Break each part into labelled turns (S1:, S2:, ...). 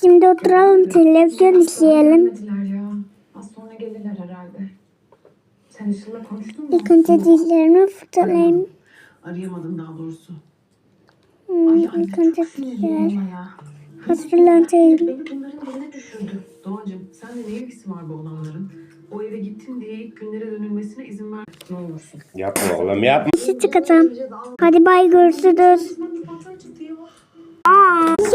S1: Şimdi oturalım televizyon izleyelim.
S2: Az sonra gelirler herhalde. Sen Işıl'la konuştun mu?
S1: İlk önce dizlerimi fırçalayayım.
S2: Arayamadım daha doğrusu.
S1: Hmm,
S2: Ay
S1: ilk
S2: anne
S1: önce
S2: çok sinirliyim
S1: dizler.
S2: ona ya.
S1: Hazırlanayım.
S2: Beni bunların diline düşürdü. Doğancığım sen de ne ilgisi var bu olanların? O eve gittin diye ilk günlere dönülmesine izin ver. Ne olursun.
S3: Yapma oğlum yapma.
S1: İşe çıkacağım. Hadi bay görüşürüz. Aa, işe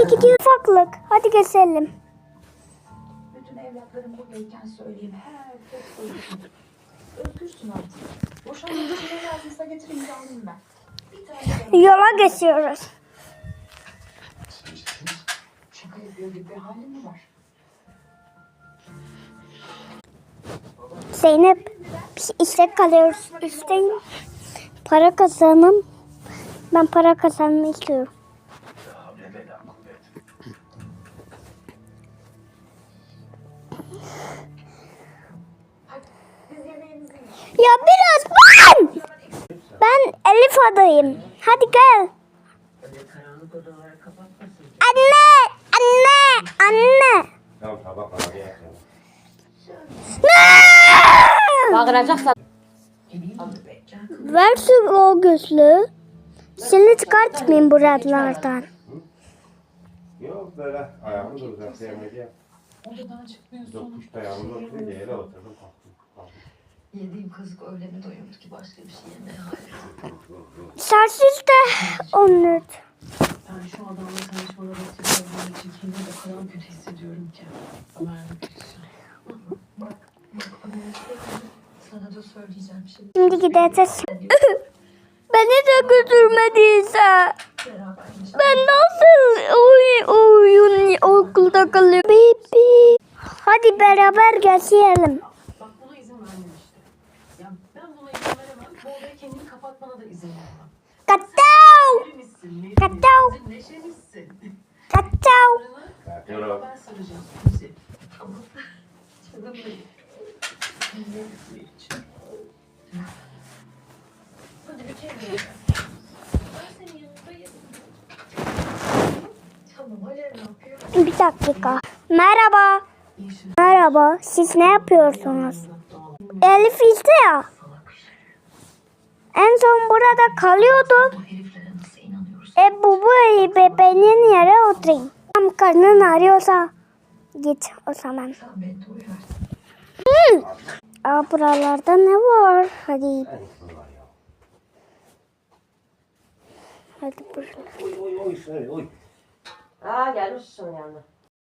S1: gidiyor ufaklık. Hadi geçelim.
S4: Bütün evlatlarım buradayken söyleyeyim. Herkes özgür. Özgürsün artık. Boşanınca ne lazımsa getir imzalayayım ben. Bir tane de
S1: Yola geçiyoruz.
S4: şaka yapıyor gibi bir halin mi var?
S1: Zeynep işte kalıyoruz. İşte para kazanım. Ben para kazanmayı istiyorum. Ya biraz ben. Ben Elif adayım. Hadi gel. Anne, anne, anne.
S5: Bağıracaksan
S1: Ver şu o gözlüğü. Seni çıkartmayayım buralardan.
S3: Yok böyle ayağımı da uzatayamadım.
S4: Odadan çıkmıyorsun.
S3: Dokuş ayağımı oturuyor yere oturdum.
S4: Yediğim kazık öyle mi doyurdu ki başka bir şey yemeye hayır.
S1: Sarsız da onu.
S2: Ben şu adamla tanışmaları için kendimi o kadar kötü hissediyorum ki. Ömer de
S4: sana da söyleyeceğim şimdi.
S1: Şimdi gideceğiz. Beni de götürmediyse. Ben nasıl oy, oyun okulda kalıyorum? Hadi beraber geçelim.
S2: Bak buna izin vermemişti. Ya ben buna izin veremem. Bu odayı kendini kapatmana da izin
S1: Kakao.
S2: Ama canım benim.
S4: Hadi bir kere de. Ben senin yanındayım. Tamam Halil ne yapıyor?
S1: Bir dakika. Merhaba. Merhaba. Siz ne yapıyorsunuz? Elif işte ya. Son burada kalıyordum. E bu bu bebeğin yere oturayım. Tam karnın ağrıyorsa git o zaman.
S4: Uyar.
S1: Aa buralarda ne var? Hadi. Hadi buralar.
S3: Oy oy oy.
S5: Aa gelmiş şunun yanına.